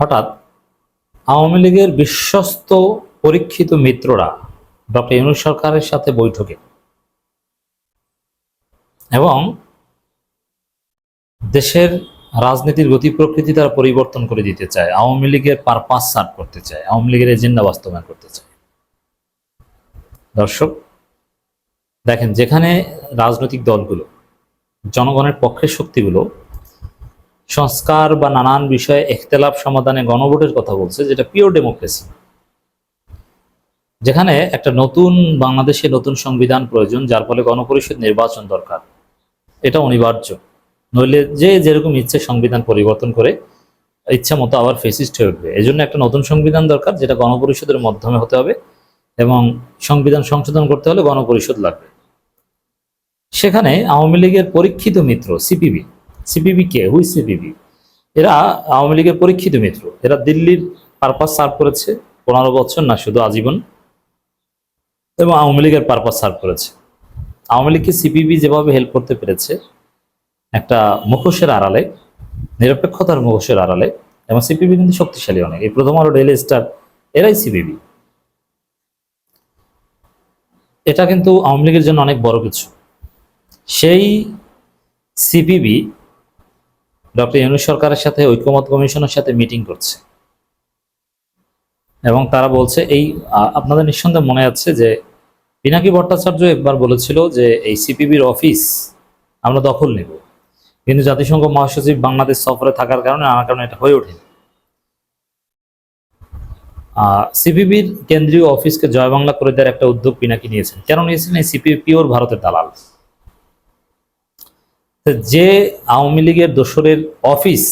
হঠাৎ আওয়ামী লীগের বিশ্বস্ত পরীক্ষিত মিত্ররা ডক্টর ইউনুস সরকারের সাথে বৈঠকে এবং দেশের রাজনীতির গতি প্রকৃতি তারা পরিবর্তন করে দিতে চায়, আওয়ামী লীগের পারপাস সার্ভ করতে চায়, আওয়ামী লীগের এজেন্ডা বাস্তবায়ন করতে চায়। দর্শক, দেখেন যেখানে রাজনৈতিক দলগুলো, জনগণের পক্ষের শক্তিগুলো সংস্কার বা নানান বিষয়ে এখতেলাফ সমাধানে গণভোটের কথা বলছে, যেটা পিওর ডেমোক্রেসি যেখানে একটা নতুন বাংলাদেশে নতুন সংবিধান প্রয়োজন, যার ফলে গণপরিষদ নির্বাচন দরকার। এটা অনিবার্য। নইলে যে যেরকম ইচ্ছে সংবিধান পরিবর্তন করে, ইচ্ছা মতো আবার ফেসিস্ট হয়ে উঠবে। এই জন্য একটা নতুন সংবিধান দরকার, যেটা গণপরিষদের মাধ্যমে হতে হবে এবং সংবিধান সংশোধন করতে হলে গণপরিষদ লাগবে। সেখানে আওয়ামী লীগের পরীক্ষিত মিত্র সিপিবি সিপিবি কে হুই সিপিবি? এরা আওয়ামী লীগের পরীক্ষিত মিত্র। এরা দিল্লির পারপাস সার্ভ করেছে। পনেরো বছর না, শুধু আজীবন। এবং আওয়ামী লীগের পারপাস সার্ভ করেছে। আওয়ামী লীগকে সিপিবি যেভাবে হেল্প করতে পেরেছে, একটা মুখোশের আড়ালে, নিরপেক্ষতার মুখোশের আড়ালে, এবং সিপিবি কিন্তু শক্তিশালী অনেক। এই প্রথম আলো ডেইলি স্টার এরাই সিপিবি। এটা কিন্তু আওয়ামী লীগের জন্য অনেক বড় কিছু। সেই সিপিবি ডক্টর ইউনুস সরকারের সাথে, ঐক্যমত কমিশনের সাথে মিটিং করছে। এবং তারা বলছে, এই আপনাদের নিঃসন্দেহে মনে আছে যে পিনাকি ভট্টাচার্য একবার বলেছিল যে এই সিপিবির অফিস আমরা দখল নেব। কিন্তু জাতিসংঘ মহাসচিব বাংলাদেশ সফরে থাকার কারণে নানা কারণে এটা হয়ে ওঠেনি। সিপিবির কেন্দ্রীয় অফিসকে জয় বাংলা করে দেওয়ার একটা উদ্যোগ পিনাকি নিয়েছেন। কেন নিয়েছেন? এই সিপিবি পিওর ভারতের দালাল। যে আওয়ামী লীগের দোসরের অফিস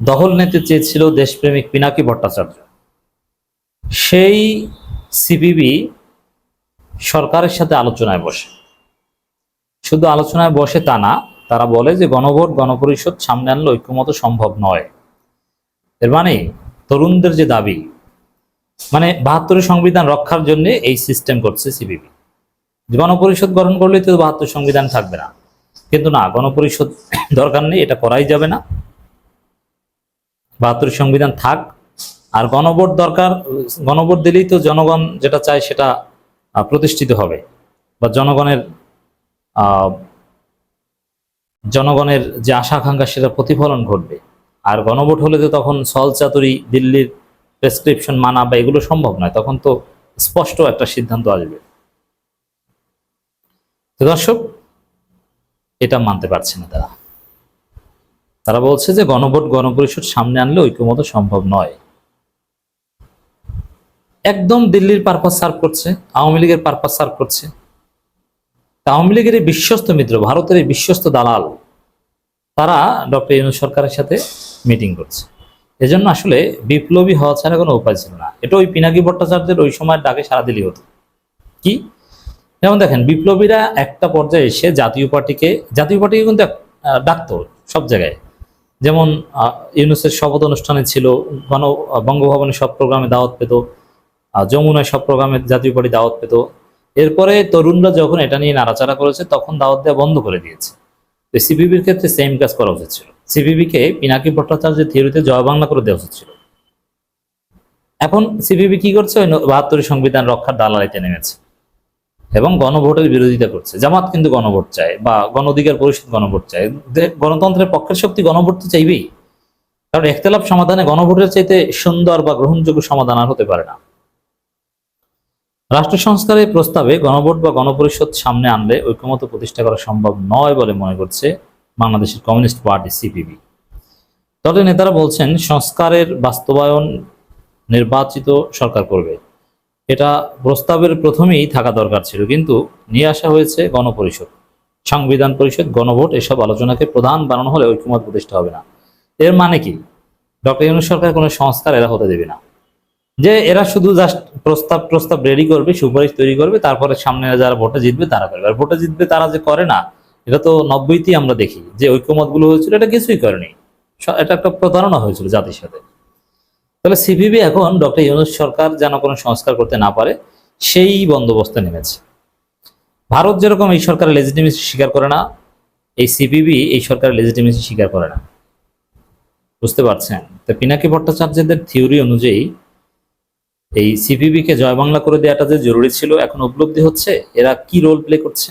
দখল নিতে চেয়েছিল দেশপ্রেমিক পিনাকি ভট্টাচার্য। সেই সিপিবি সরকারের সাথে আলোচনায় বসে। শুধু আলোচনায় বসে তা না, তারা বলে যে গণভোট, গণপরিষদ সামনে আনলে ঐক্যমত সম্ভব নয়। এর মানে তরুণদের যে দাবি মানে বাহাত্তরের সংবিধান রক্ষার জন্য এই সিস্টেম করছে সিপিবি। গণপরিষদ গঠন করলে তো বাহাত্তর সংবিধান থাকবে না। কিন্তু না, গণপরিষদ দরকার নেই, এটা করাই যাবে না। বাহাত্তর সংবিধান থাক, আর গণভোট দরকার, গণভোট দিলেই তো জনগণ যেটা চায় সেটা প্রতিষ্ঠিত হবে। বা জনগণের জনগণের যে আশা আকাঙ্ক্ষা সেটা প্রতিফলন ঘটবে। আর গণভোট হলে তো তখন সল চাতুরি, দিল্লির প্রেসক্রিপশন মানা বা এগুলো সম্ভব নয়। তখন তো স্পষ্ট একটা সিদ্ধান্ত আসবে। দর্শক, এটা মানতে পারছে না তারা। তারা বলছে যে গণভোট গণপরিষদ সামনে আনলে ঐক্যমত সম্ভব নয়। একদম দিল্লির পারপাস সার্ভ করছে, আওয়ামী লীগের পারপাস সার্ভ করছে। আওয়ামী লীগের বিশ্বস্ত মিত্র, ভারতের এই বিশ্বস্ত দালাল, তারা ডক্টর ইউনুস সরকারের সাথে মিটিং করছে। এজন্য আসলে বিপ্লবী হওয়া ছাড়া কোনো উপায় ছিল না। এটা ওই পিনাকি ভট্টাচার্যের ওই সময়ের ডাকে সারা দিলেই হতো। কি? যেমন দেখেন, বিপ্লবীরা একটা পর্যায়ে এসে জাতীয় পার্টিকে জাতীয় পার্টিকে কিন্তু ডাকতো সব জায়গায়। যেমন ইউনুসের শপথ অনুষ্ঠানে ছিল, গণ বঙ্গভবনে সব প্রোগ্রামে দাওয়াত পেত যমুনায় সব প্রোগ্রামে জাতীয় পার্টি দাওয়াত পেত। এরপরে তরুণরা যখন এটা নিয়ে নাড়াচাড়া করেছে, তখন দাওয়াত দেওয়া বন্ধ করে দিয়েছে। তো সিপিবির ক্ষেত্রে সেম কাজ করা উচিত ছিল। সিপিবিকে পিনাকি ভট্টাচার্যের থিওরিতে জয় বাংলা করে দেওয়া উচিত ছিল। এখন সিপিবি কি করছে? ওই বাহাত্তরের সংবিধান রক্ষার দালালিতে নেমেছে। এবং গণভোটের বিরোধিতা করছে। জামাত কিন্তু গণভোট চায় বা গণ অধিকার পরিষদ গণভোট চায়। গণতন্ত্রের পক্ষের শক্তি গণভোট তো চাইবেই। কারণ একতলাপ সমাধানে গণভোটের চাইতে সুন্দর বা গ্রহণযোগ্য সমাধান আর হতে পারে না। রাষ্ট্র সংস্কারের প্রস্তাবে গণভোট বা গণপরিষদ সামনে আনলে ঐক্যমত প্রতিষ্ঠা করা সম্ভব নয় বলে মনে করছে বাংলাদেশের কমিউনিস্ট পার্টি সিপিবি। দলের নেতারা বলছেন, সংস্কারের বাস্তবায়ন নির্বাচিত সরকার করবে। এটা প্রস্তাবের প্রথমেই থাকা দরকার ছিল, কিন্তু নিয়ে আসা হয়েছে গণপরিষদ। সংবিধান পরিষদ, গণভোট, এসব আলোচনাকে প্রধান বানানো হলে ঐক্যমত প্রতিষ্ঠা হবে না। এর মানে কি? ডক্টর ইউনুস সরকার কোনো সংস্কার এরা হতে দেবে না। যে এরা শুধু জাস্ট প্রস্তাব প্রস্তাব রেডি করবে, সুপারিশ তৈরি করবে, তারপরে সামনে যারা ভোটে জিতবে তারা করবে। আর ভোটে জিতবে তারা যে করে না, এটা তো নব্বইতেই আমরা দেখি যে ঐক্যমতগুলো হয়েছিল, এটা কিছুই করেনি। এটা একটা প্রতারণা হয়েছিল জাতির সাথে। তাহলে সিপিবি এখন ডক্টর ইউনুস সরকার যেন কোনো সংস্কার করতে না পারে, সেই বন্দোবস্তে নেমেছে। ভারত যেরকম এই সরকারের লেজিটিমেসি স্বীকার করে না, এই সিপিবি এই সরকারের লেজিটিমেসি স্বীকার করে না। বুঝতে পারছেন? তো পিনাকি ভট্টাচার্যদের থিওরি অনুযায়ী এই সিপিবি কে জয় বাংলা করে দেওয়াটা যে জরুরি ছিল, এখন উপলব্ধি হচ্ছে, এরা কি রোল প্লে করছে?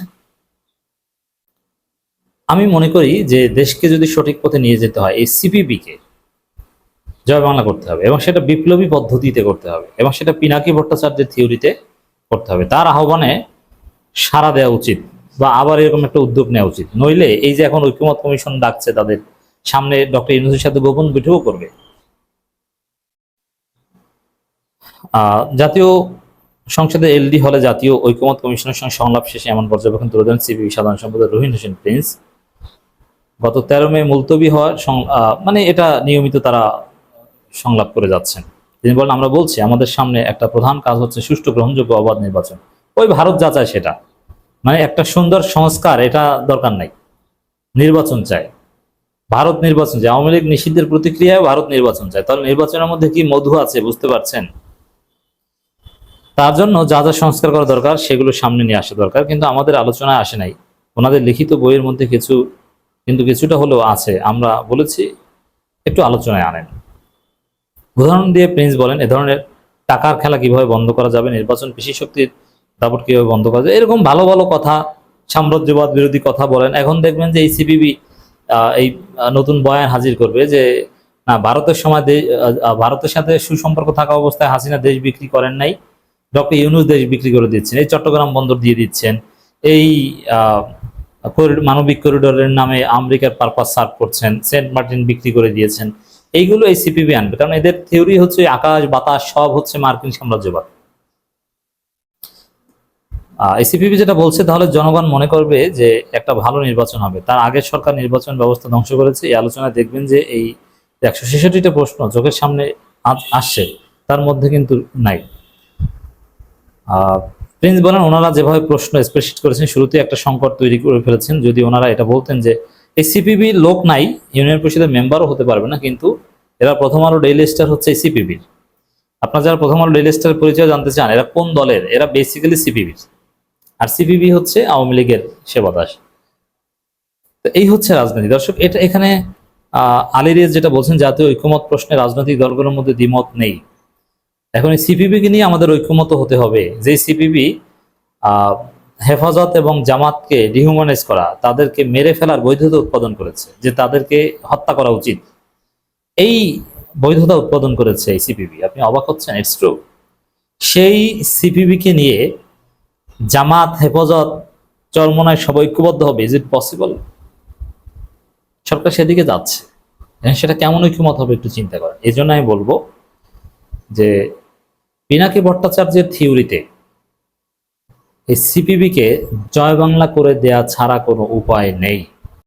আমি মনে করি যে দেশকে যদি সঠিক পথে নিয়ে যেতে হয়, এই সিপিবি কে জয় বাংলা করতে হবে এবং সেটা বিপ্লবী পদ্ধতিতে করতে হবে এবং সেটা পিনাকি ভট্টাচার্যের থিওরিতে করতে হবে। তার আহ্বানে সাড়া দেওয়া উচিত বা আবার এরকম একটা উদ্যোগ নেওয়া উচিত। নইলে এই যে এখন ঐক্যমত কমিশন ডাকছে তাদের সামনে ডক্টর ইউনুসের সাথে গোপন বৈঠকও করবে। জাতীয় সংসদে এলডি হলে জাতীয় ঐক্যমত কমিশনের সঙ্গে সংলাপ শেষে এমন পর্যবেক্ষণ তুলে দেন সিপিবি সাধারণ সম্পাদক রহিন হোসেন প্রিন্স। গত তেরো মে মুলতবি হওয়ার মানে এটা নিয়মিত তারা সংলাপ করে যাচ্ছেন। তিনি বলেন, আমরা বলছি, আমাদের সামনে একটা প্রধান কাজ হচ্ছে সুষ্ঠু গ্রহণযোগ্য অবাধ নির্বাচন। ওই ভারত যা চায় সেটা। মানে একটা সুন্দর সংস্কার, এটা দরকার নাই। নির্বাচন চায় ভারত নির্বাচন চায় আওয়ামী লীগ নিষিদ্ধের প্রতিক্রিয়ায় ভারত নির্বাচন চায় তাহলে নির্বাচনের মধ্যে কি মধু আছে, বুঝতে পারছেন? তার জন্য যা যা সংস্কার করা দরকার, সেগুলো সামনে নিয়ে আসা দরকার। কিন্তু আমাদের আলোচনায় আসে নাই। ওনাদের লিখিত বইয়ের মধ্যে কিছু, কিন্তু কিছুটা হলেও আছে। আমরা বলেছি, একটু আলোচনায় আনেন। উদাহরণ দিয়ে প্রিন্স বলেন, এ ধরনের টাকার খেলা কীভাবে বন্ধ করা যাবে? নির্বাচন পেশি শক্তির দাপট কীভাবে বন্ধ করা যাবে? এরকম ভালো ভালো কথা, সাম্রাজ্যবাদ বিরোধী কথা বলেন। এখন দেখবেন যে এই সিপিবি এই নতুন বয়ান হাজির করবে যে, না, ভারতের সময় ভারতের সাথে সুসম্পর্ক থাকা অবস্থায় হাসিনা দেশ বিক্রি করেন নাই। ডক্টর ইউনুস দেশ বিক্রি করে দিচ্ছেন। এই চট্টগ্রাম বন্দর দিয়ে দিচ্ছেন। এই মানবিক করিডোরের নামে আমেরিকার পারপাস সার্ভ করছেন। সেন্ট মার্টিন বিক্রি করে দিয়েছেন। এইগুলো এই সিপিবি আনবে। কারণ এদের থিওরি হচ্ছে আকাশ, বাতাস সব হচ্ছে মার্কিন সাম্রাজ্যবাদ। এই সিপিবি যেটা বলছে, তাহলে জনগণ মনে করবে যে একটা ভালো নির্বাচন হবে। তার আগের সরকার নির্বাচন ব্যবস্থা ধ্বংস করেছে। এই আলোচনায় দেখবেন যে এই একশো ছেষট্টিটা প্রশ্ন চোখের সামনে আসছে, তার মধ্যে কিন্তু নাই। প্রিন্স বলেন, ওনারা যেভাবে প্রশ্ন স্প্রেশিট করেছেন শুরুতে একটা সংকট তৈরি করে ফেলেছেন। যদি ওনারা এটা বলতেন যে এই লোক নাই ইউনিয়ন পরিষদের মেম্বারও হতে পারবে না, কিন্তু এরা প্রথম আলো ডেইলি স্টার হচ্ছে এই সিপিবির আপনারা যারা প্রথম আলো ডেইলি স্টারের পরিচয় জানতে চান, এরা কোন দলের? এরা বেসিক্যালি সিপিবির আর সিপিবি হচ্ছে আওয়ামী লীগের সেবাদাস তো এই হচ্ছে রাজনীতি। দর্শক, এটা এখানে আলিরিয়াজ যেটা বলছেন, জাতীয় ঐক্যমত প্রশ্নে রাজনৈতিক দলগুলোর মধ্যে দ্বিমত নেই। এখন এই সিপিবিকে নিয়ে আমাদের ঐক্যমত হতে হবে। যে সিপিবি হেফাজত এবং জামাতকে ডিহিউম্যানাইজ করা, তাদেরকে মেরে ফেলার বৈধতা উৎপাদন করেছে, যে তাদেরকে হত্যা করা উচিত। এই বৈধতা উৎপাদন করেছে এই সিপিবি আপনি অবাক হচ্ছেন? ইটস ট্রু সেই সিপিবি কে নিয়ে জামাত, হেফাজত, চরমনায় সব ঐক্যবদ্ধ হবে। ইজ ইট পসিবল সরকার সেদিকে যাচ্ছে। সেটা কেমন ঐক্যমত হবে একটু চিন্তা করেন। এই জন্য আমি বলব যে, পিনাকি ভট্টাচার্যের থিওরিতে এই সিপিবিকে জয় বাংলা করে দেয়া ছাড়া কোনো উপায় নেই।